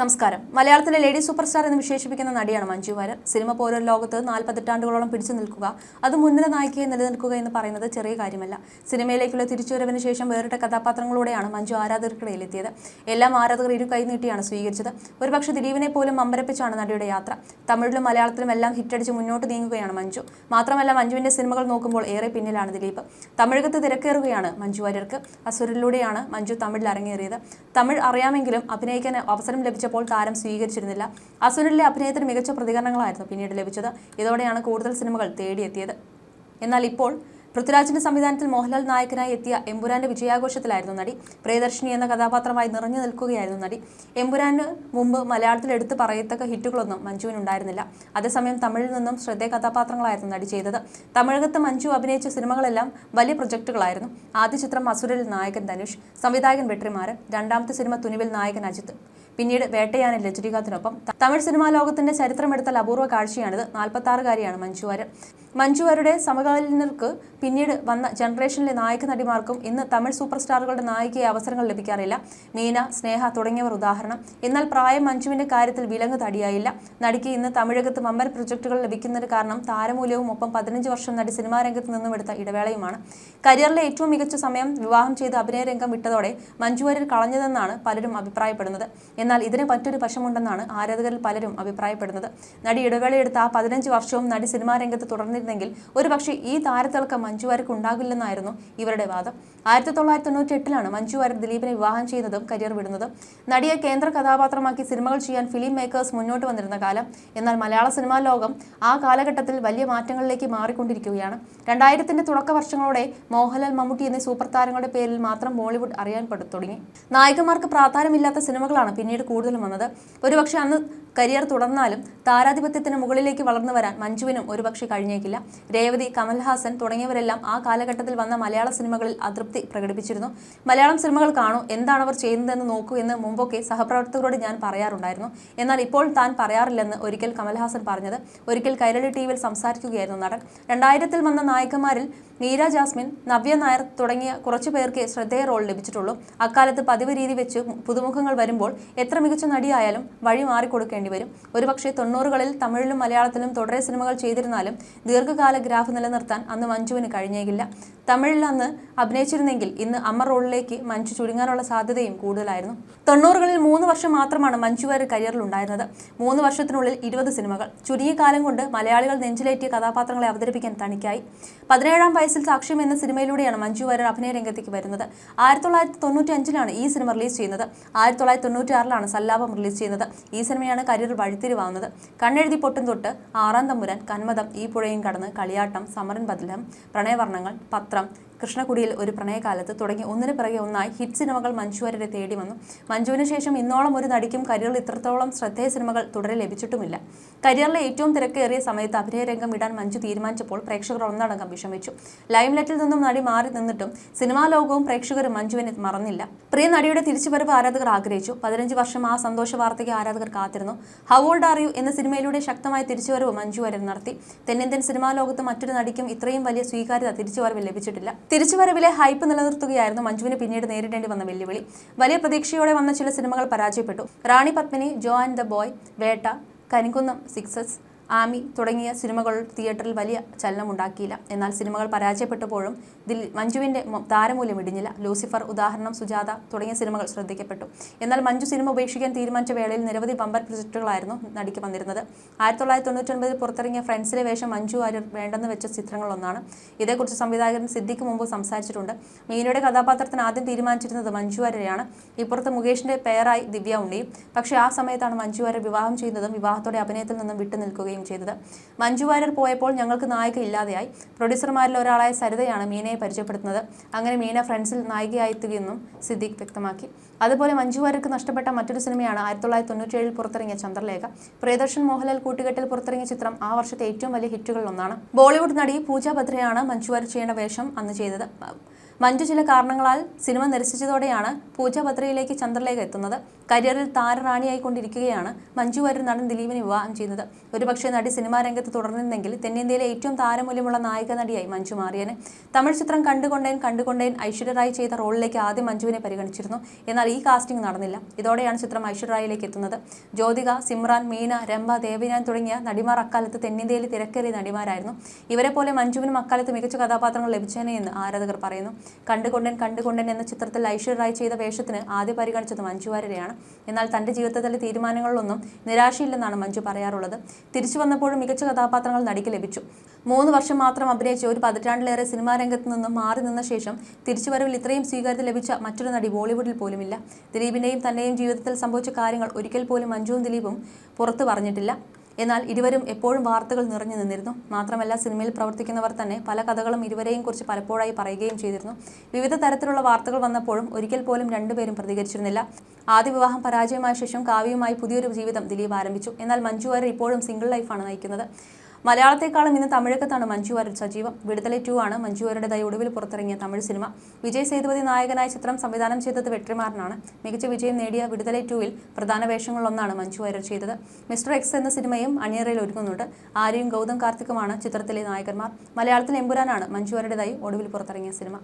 നമസ്കാരം. മലയാളത്തിലെ lady super star എന്ന് വിശേഷിപ്പിക്കുന്ന നടിയാണ് മഞ്ജു വാര്യർ. സിനിമ പോലൊരു ലോകത്ത് നാൽപ്പത്തെട്ടാണ്ടുകളോളം പിടിച്ചു നിൽക്കുക അത് മുൻനിര നായികയെ നിലനിൽക്കുക എന്ന് പറയുന്നത് ചെറിയ കാര്യമല്ല. സിനിമയിലേക്കുള്ള തിരിച്ചുവരവിന് ശേഷം വേറിട്ട കഥാപാത്രങ്ങളോടെയാണ് മഞ്ജു ആരാധകർക്കിടയിൽ എത്തിയത് എല്ലാം ആരാധകർ ഇരു കൈ നീട്ടിയാണ് സ്വീകരിച്ചത്. ഒരുപക്ഷെ ദിലീപിനെ പോലും അമ്പരപ്പിച്ചാണ് നടിയുടെ യാത്ര. തമിഴിലും മലയാളത്തിലും എല്ലാം ഹിറ്റടിച്ച് മുന്നോട്ട് നീങ്ങുകയാണ് മഞ്ജു. മാത്രമല്ല മഞ്ജുവിന്റെ സിനിമകൾ നോക്കുമ്പോൾ ഏറെ പിന്നിലാണ് ദിലീപ്. തമിഴകത്ത് തിരക്കേറുകയാണ് മഞ്ജു വാര്യർക്ക്. അസുരിലൂടെയാണ് മഞ്ജു തമിഴിൽ അരങ്ങേറിയത്. തമിഴ് അറിയാമെങ്കിലും അഭിനയിക്കാൻ അവസരം ലഭിച്ചപ്പോൾ താരം സ്വീകരിച്ചിരുന്നില്ല. അസുരനിലെ അഭിനയത്തിന് മികച്ച പ്രതികരണങ്ങളായിരുന്നു പിന്നീട് ലഭിച്ചത്. ഇതോടെയാണ് കൂടുതൽ സിനിമകൾ തേടിയെത്തിയത്. എന്നാൽ ഇപ്പോൾ പൃഥ്വിരാജിന്റെ സംവിധാനത്തിൽ മോഹൻലാൽ നായകനായി എത്തിയ എമ്പുരാന്റെ വിജയാഘോഷത്തിലായിരുന്നു നടി. പ്രിയദർശിനി എന്ന കഥാപാത്രമായി നിറഞ്ഞു നിൽക്കുകയായിരുന്നു നടി. എമ്പുരാന് മുമ്പ് മലയാളത്തിൽ എടുത്തു പറയത്തക്ക ഹിറ്റുകളൊന്നും മഞ്ജുവിന് ഉണ്ടായിരുന്നില്ല. അതേസമയം തമിഴിൽ നിന്നും ശ്രദ്ധേയ കഥാപാത്രങ്ങളായിരുന്നു നടി ചെയ്തത്. തമിഴകത്ത് മഞ്ജു അഭിനയിച്ച സിനിമകളെല്ലാം വലിയ പ്രൊജക്ടുകളായിരുന്നു. ആദ്യ ചിത്രം അസുരൽ നായകൻ ധനുഷ് സംവിധായകൻ വെട്രിമാരൻ രണ്ടാമത്തെ സിനിമ തുനിവിൽ നായകൻ അജിത്ത്. പിന്നീട് വേട്ടയാനിൽ രജനീകാന്തിനൊപ്പം തമിഴ് സിനിമാ ലോകത്തിന്റെ ചരിത്രമെടുത്ത അപൂർവ കാഴ്ചയാണിത്. നാൽപ്പത്താറുകാരിയാണ് മഞ്ജു വാര്യർ. മഞ്ജു വാര്യരുടെ സമകാലീനർക്ക് പിന്നീട് വന്ന ജനറേഷനിലെ നായക നടിമാർക്കും ഇന്ന് തമിഴ് സൂപ്പർ സ്റ്റാറുകളുടെ നായികയെ അവസരങ്ങൾ ലഭിക്കാറില്ല. മീന സ്നേഹ തുടങ്ങിയവർ ഉദാഹരണം. എന്നാൽ പ്രായം മഞ്ജുവിന്റെ കാര്യത്തിൽ വിലങ്ങ് തടിയായില്ല. നടിക്ക് ഇന്ന് തമിഴകത്ത് മമ്മൽ പ്രൊജക്ടുകൾ ലഭിക്കുന്നതിന് കാരണം താരമൂല്യവും ഒപ്പം പതിനഞ്ച് വർഷം നടി സിനിമാ രംഗത്ത് നിന്നും എടുത്ത ഇടവേളയുമാണ്. കരിയറിലെ ഏറ്റവും മികച്ച സമയം വിവാഹം ചെയ്ത് അഭിനയ രംഗം വിട്ടതോടെ മഞ്ജു കളഞ്ഞതെന്നാണ് പലരും അഭിപ്രായപ്പെടുന്നത്. എന്നാൽ ഇതിന് മറ്റൊരു വശമുണ്ടെന്നാണ് ആരാധകരിൽ പലരും അഭിപ്രായപ്പെടുന്നത്. നടി ഇടവേളയെടുത്ത ആ പതിനഞ്ച് വർഷവും നടി സിനിമാ രംഗത്ത് തുടർന്നിരുന്നെങ്കിൽ ഒരുപക്ഷെ ഈ താരത്തിളക്കം മഞ്ജു വാര്യർക്ക് ഉണ്ടാകില്ലെന്നായിരുന്നു ഇവരുടെ വാദം. ആയിരത്തി തൊള്ളായിരത്തി തൊണ്ണൂറ്റി എട്ടിലാണ് മഞ്ജു വാര്യർ ദിലീപിനെ വിവാഹം ചെയ്യുന്നതും കരിയർ വിടുന്നതും. നടിയെ കേന്ദ്ര കഥാപാത്രമാക്കി സിനിമകൾ ചെയ്യാൻ ഫിലിം മേക്കേഴ്സ് മുന്നോട്ട് വന്നിരുന്ന കാലം. എന്നാൽ മലയാള സിനിമാ ലോകം ആ കാലഘട്ടത്തിൽ വലിയ മാറ്റങ്ങളിലേക്ക് മാറിക്കൊണ്ടിരിക്കുകയാണ്. രണ്ടായിരത്തിന്റെ തുടക്ക വർഷങ്ങളോടെ മോഹൻലാൽ മമ്മൂട്ടി എന്നീ സൂപ്പർ താരങ്ങളുടെ പേരിൽ മാത്രം ബോളിവുഡ് അറിയാൻ തുടങ്ങി. നായകന്മാർക്ക് പ്രാധാന്യമില്ലാത്ത സിനിമകളാണ് പിന്നീട് കൂടുതലും വന്നത്. ഒരുപക്ഷെ അന്ന് കരിയർ തുടർന്നാലും താരാധിപത്യത്തിന് മുകളിലേക്ക് വളർന്നു വരാൻ മഞ്ജുവിനും ഒരുപക്ഷെ കഴിഞ്ഞേക്കില്ല. രേവതി കമൽഹാസൻ തുടങ്ങിയവരെല്ലാം ആ കാലഘട്ടത്തിൽ വന്ന മലയാള സിനിമകളിൽ അതൃപ്തി പ്രകടിപ്പിച്ചിരുന്നു. മലയാളം സിനിമകൾ കാണൂ എന്താണ് അവർ ചെയ്യുന്നതെന്ന് നോക്കൂ എന്ന് മുമ്പൊക്കെ സഹപ്രവർത്തകരോട് ഞാൻ പറയാറുണ്ടായിരുന്നു. എന്നാൽ ഇപ്പോൾ താൻ പറയാറില്ലെന്ന് ഒരിക്കൽ കമൽഹാസൻ പറഞ്ഞത്. ഒരിക്കൽ കൈരളി ടി വിയിൽ സംസാരിക്കുകയായിരുന്നു നടൻ. രണ്ടായിരത്തിൽ വന്ന നായകന്മാരിൽ നീര ജാസ്മിൻ നവ്യ നായർ തുടങ്ങിയ കുറച്ചു പേർക്ക് ശ്രദ്ധേയ റോൾ ലഭിച്ചിട്ടുള്ളൂ. അക്കാലത്ത് പതിവ് രീതി വെച്ച് പുതുമുഖങ്ങൾ വരുമ്പോൾ എത്ര മികച്ച നടിയായാലും വഴി മാറിക്കൊടുക്കേണ്ടി വരും. ഒരുപക്ഷെ തൊണ്ണൂറുകളിൽ തമിഴിലും മലയാളത്തിലും തുടരെ സിനിമകൾ ചെയ്തിരുന്നാലും ദീർഘകാല ഗ്രാഫ് നിലനിർത്താൻ അന്ന് മഞ്ജുവിന് കഴിഞ്ഞേക്കില്ല തമിഴിൽ അന്ന് അഭിനയിച്ചിരുന്നെങ്കിൽ ഇന്ന് അമ്മ റോളിലേക്ക് മഞ്ജു ചുരുങ്ങാനുള്ള സാധ്യതയും കൂടുതലായിരുന്നു. തൊണ്ണൂറുകളിൽ മൂന്ന് വർഷം മാത്രമാണ് വാര്യർ കരിയറിൽ ഉണ്ടായിരുന്നത്. മൂന്ന് വർഷത്തിനുള്ളിൽ ഇരുപത് സിനിമകൾ. ചുരുങ്ങിയ കാലം കൊണ്ട് മലയാളികൾ നെഞ്ചിലേറ്റിയ കഥാപാത്രങ്ങളെ അവതരിപ്പിക്കാൻ തനിക്കായി. പതിനേഴാം വയസ്സിൽ സാക്ഷ്യം എന്ന സിനിമയിലൂടെയാണ് മഞ്ജു വാര്യർ അഭിനയ രംഗത്തേക്ക് വരുന്നത്. ആയിരത്തി തൊള്ളായിരത്തി തൊണ്ണൂറ്റി അഞ്ചിലാണ് ഈ സിനിമ റിലീസ് ചെയ്യുന്നത്. ആയിരത്തി തൊള്ളായിരത്തി തൊണ്ണൂറ്റി ആറിലാണ് സല്ലാപം റിലീസ് ചെയ്യുന്നത്. ഈ സിനിമയാണ് കരിയർ വഴിത്തിരിവാകുന്നത്. കണ്ണെഴുതി പൊട്ടും തൊട്ട് ആറാം തമ്പുരാൻ കന്മതം ഈ പുഴയും കടന്ന് കളിയാട്ടം സമരൻ ബദലം പ്രണയവർണങ്ങൾ പത്രം കൃഷ്ണകുടിയിൽ ഒരു പ്രണയകാലത്ത് തുടങ്ങി. ഒന്നിനു പിറകെ ഒന്നായി ഹിറ്റ് സിനിമകൾ മഞ്ജു വരെ തേടി വന്നു. മഞ്ജുവിന് ശേഷം ഇന്നോളം ഒരു നടിക്കും കരിയറിൽ ഇത്രത്തോളം ശ്രദ്ധേയ സിനിമകൾ തുടരെ ലഭിച്ചിട്ടുമില്ല. കരിയറിലെ ഏറ്റവും തിരക്കേറിയ സമയത്ത് അഭിനയ രംഗം വിടാൻ മഞ്ജു തീരുമാനിച്ചപ്പോൾ പ്രേക്ഷകർ ഒന്നടങ്കം വിഷമിച്ചു. ലൈം ലൈറ്റിൽ നിന്നും നടി മാറി നിന്നിട്ടും സിനിമാ ലോകവും പ്രേക്ഷകരും മഞ്ജുവിനെ മറന്നില്ല. പ്രിയ നടിയുടെ തിരിച്ചുവരവ് ആരാധകർ ആഗ്രഹിച്ചു. പതിനഞ്ച് വർഷം ആ സന്തോഷ വാർത്തയ്ക്ക് ആരാധകർ കാത്തിരുന്നു. ഹൗ ഓൾഡ് ആർ യു എന്ന സിനിമയിലൂടെ ശക്തമായ തിരിച്ചുവരവ് മഞ്ജു വാര്യർ നടത്തി. തെന്നിന്ത്യൻ സിനിമാ ലോകത്ത് മറ്റൊരു നടിക്കും ഇത്രയും വലിയ സ്വീകാര്യത തിരിച്ചുവരവ് ലഭിച്ചിട്ടില്ല. തിരിച്ചുവരവിലെ ഹൈപ്പ് നിലനിർത്തുകയായിരുന്നു മഞ്ജുവിന് പിന്നീട് നേരിടേണ്ടി വന്ന വെല്ലുവിളി. വലിയ പ്രതീക്ഷയോടെ വന്ന ചില സിനിമകൾ പരാജയപ്പെട്ടു. Rani Padmini Jo and the boy Vettah Karinkunnam sixes Ami തുടങ്ങിയ സിനിമകൾ തിയേറ്ററിൽ വലിയ ചലനമുണ്ടാക്കിയില്ല. എന്നാൽ സിനിമകൾ പരാജയപ്പെട്ടപ്പോഴും ഇതിൽ മഞ്ജുവിന്റെ താരമൂല്യം ഇടിഞ്ഞില്ല. ലൂസിഫർ ഉദാഹരണം സുജാത തുടങ്ങിയ സിനിമകൾ ശ്രദ്ധിക്കപ്പെട്ടു. എന്നാൽ മഞ്ജു സിനിമ ഉപേക്ഷിക്കാൻ തീരുമാനിച്ച വേളയിൽ നിരവധി ബമ്പർ പ്രൊജക്ടുകളായിരുന്നു നടിക്ക് വന്നിരുന്നത്. ആയിരത്തി തൊള്ളായിരത്തി തൊണ്ണൂറ്റൊൻപതിൽ പുറത്തിറങ്ങിയ ഫ്രണ്ട്സിലെ വേഷം മഞ്ജു വാര്യർ വേണ്ടെന്ന് വെച്ച ചിത്രങ്ങളൊന്നാണ്. ഇതേക്കുറിച്ച് സംവിധായകൻ സിദ്ധിക്ക് മുമ്പ് സംസാരിച്ചിട്ടുണ്ട്. മീനയുടെ കഥാപാത്രത്തിന് ആദ്യം തീരുമാനിച്ചിരുന്നത് മഞ്ജു വാര്യരെയാണ്. ഇപ്പുറത്ത് മുകേഷിന്റെ പേരായി ദിവ്യ ഉണ്ണിയും. പക്ഷേ ആ സമയത്താണ് മഞ്ജു വാര്യർ വിവാഹം ചെയ്യുന്നതും വിവാഹത്തോടെ അഭിനയത്തിൽ നിന്നും വിട്ടു നിൽക്കുകയും ചെയ്തത്. മഞ്ജു വാര്യർ പോയപ്പോൾ ഞങ്ങൾക്ക് നായിക ഇല്ലാതെയായി. പ്രൊഡ്യൂസർമാരിൽ ഒരാളായ സരിതയാണ് മീനയെ പരിചയപ്പെടുത്തുന്നത്. അങ്ങനെ മീന ഫ്രണ്ട്സിൽ നായികയായിത്തുകയെന്നും സിദ്ദീഖ് വ്യക്തമാക്കി. അതുപോലെ മഞ്ജു വാര്യർക്ക് നഷ്ടപ്പെട്ട മറ്റൊരു സിനിമയാണ് ആയിരത്തി തൊള്ളായിരത്തി തൊണ്ണൂറ്റിയേഴിൽ പുറത്തിറങ്ങിയ ചന്ദ്രലേഖ. പ്രിയദർശൻ മോഹൻലാൽ കൂട്ടുകെട്ടിൽ പുറത്തിറങ്ങിയ ചിത്രം ആ വർഷത്തെ ഏറ്റവും വലിയ ഹിറ്റുകളിൽ ഒന്നാണ് ബോളിവുഡ് നടി പൂജ ഭദ്രയാണ് മഞ്ജു വാര്യർ ചെയ്യേണ്ട വേഷം അന്ന് ചെയ്തത്. മഞ്ജു ചില കാരണങ്ങളാൽ സിനിമ നിരസിച്ചതോടെയാണ് പൂജാപത്രയിലേക്ക് ചന്ദ്രലേഖ എത്തുന്നത്. കരിയറിൽ താരറാണിയായി കൊണ്ടിരിക്കുകയാണ് മഞ്ജു വാര്യർ നടൻ ദിലീപിനെ വിവാഹം ചെയ്യുന്നത്. ഒരുപക്ഷെ നടി സിനിമാ രംഗത്ത് തുടർന്നിരുന്നെങ്കിൽ തെന്നിന്ത്യയിലെ ഏറ്റവും താരമൂല്യമുള്ള നായിക നടിയായി മഞ്ജു മാറിയനെ. തമിഴ് ചിത്രം കണ്ടുകൊണ്ടേൻ കണ്ടുകൊണ്ടേൻ ഐശ്വര്യറായി ചെയ്ത റോളിലേക്ക് ആദ്യം മഞ്ജുവിനെ പരിഗണിച്ചിരുന്നു. എന്നാൽ ഈ കാസ്റ്റിംഗ് നടന്നില്ല. ഇതോടെയാണ് ചിത്രം ഐശ്വര്യറായിലേക്ക് എത്തുന്നത്. ജ്യോതിക സിമ്രാൻ മീന രംഭ ദേവിനാൻ തുടങ്ങിയ നടിമാർ അക്കാലത്ത് തെന്നിന്ത്യയിലെ തിരക്കേറിയ നടിമാരായിരുന്നു. ഇവരെ പോലെ മഞ്ജുവിനും അക്കാലത്ത് മികച്ച കഥാപാത്രങ്ങൾ ലഭിച്ചേനെ എന്ന് ആരാധകർ പറയുന്നു. കണ്ടുകൊണ്ടൻ കണ്ടുകൊണ്ടൻ എന്ന ചിത്രത്തിൽ ഐശ്വര്യ റായ് ചെയ്ത വേഷത്തിന് ആദ്യം പരിഗണിച്ചത് മഞ്ജു വാര്യരെയാണ്. എന്നാൽ തന്റെ ജീവിതത്തിലെ തീരുമാനങ്ങളിലൊന്നും നിരാശയില്ലെന്നാണ് മഞ്ജു പറയാറുള്ളത്. തിരിച്ചു വന്നപ്പോഴും മികച്ച കഥാപാത്രങ്ങൾ നടിക്ക് ലഭിച്ചു. മൂന്ന് വർഷം മാത്രം അഭിനയിച്ച് ഒരു പതിറ്റാണ്ടിലേറെ സിനിമാ രംഗത്ത് നിന്നും മാറി നിന്ന ശേഷം തിരിച്ചുവരവിൽ ഇത്രയും സ്വീകാര്യത ലഭിച്ച മറ്റൊരു നടി ബോളിവുഡിൽ പോലുമില്ല. ദിലീപിന്റെയും തന്റെയും ജീവിതത്തിൽ സംഭവിച്ച കാര്യങ്ങൾ ഒരിക്കൽ പോലും മഞ്ജുവും ദിലീപും പുറത്തു പറഞ്ഞിട്ടില്ല. എന്നാൽ ഇരുവരും എപ്പോഴും വാർത്തകൾ നിറഞ്ഞു നിന്നിരുന്നു. മാത്രമല്ല സിനിമയിൽ പ്രവർത്തിക്കുന്നവർ തന്നെ പല കഥകളും ഇരുവരെയും കുറിച്ച് പലപ്പോഴായി പറയുകയും ചെയ്തിരുന്നു. വിവിധ തരത്തിലുള്ള വാർത്തകൾ വന്നപ്പോഴും ഒരിക്കൽ പോലും രണ്ടുപേരും പ്രതികരിച്ചിരുന്നില്ല. ആദ്യ വിവാഹം പരാജയമായ ശേഷം കാവ്യയുമായി പുതിയൊരു ജീവിതം ദിലീപ് ആരംഭിച്ചു. എന്നാൽ മഞ്ജു വാര്യർ ഇപ്പോഴും സിംഗിൾ ലൈഫാണ് നയിക്കുന്നത്. മലയാളത്തെക്കാളും ഇന്ന് തമിഴകത്താണ് മഞ്ജു വാര്യർ സജീവം. വിടുതല ടു ആണ് മഞ്ജു വാര്യരുടേതായി ഒടുവിൽ പുറത്തിറങ്ങിയ തമിഴ് സിനിമ. വിജയ് സേതുപതി നായകനായ ചിത്രം സംവിധാനം ചെയ്തത് വെട്രിമാറിനാണ്. മികച്ച വിജയം നേടിയ വിടുതല ടൂവിൽ പ്രധാന വേഷങ്ങളിലൊന്നാണ് മഞ്ജു വാര്യർ ചെയ്തത്. മിസ്റ്റർ എക്സ് എന്ന സിനിമയും അണിയറയിൽ ഒരുങ്ങുന്നുണ്ട്. ആര്യയും ഗൗതം കാർത്തിക്കുമാണ് ചിത്രത്തിലെ നായകന്മാർ. മലയാളത്തിൽ എമ്പുരാനാണ് മഞ്ജു വാര്യരുടേതായി ഒടുവിൽ പുറത്തിറങ്ങിയ സിനിമ.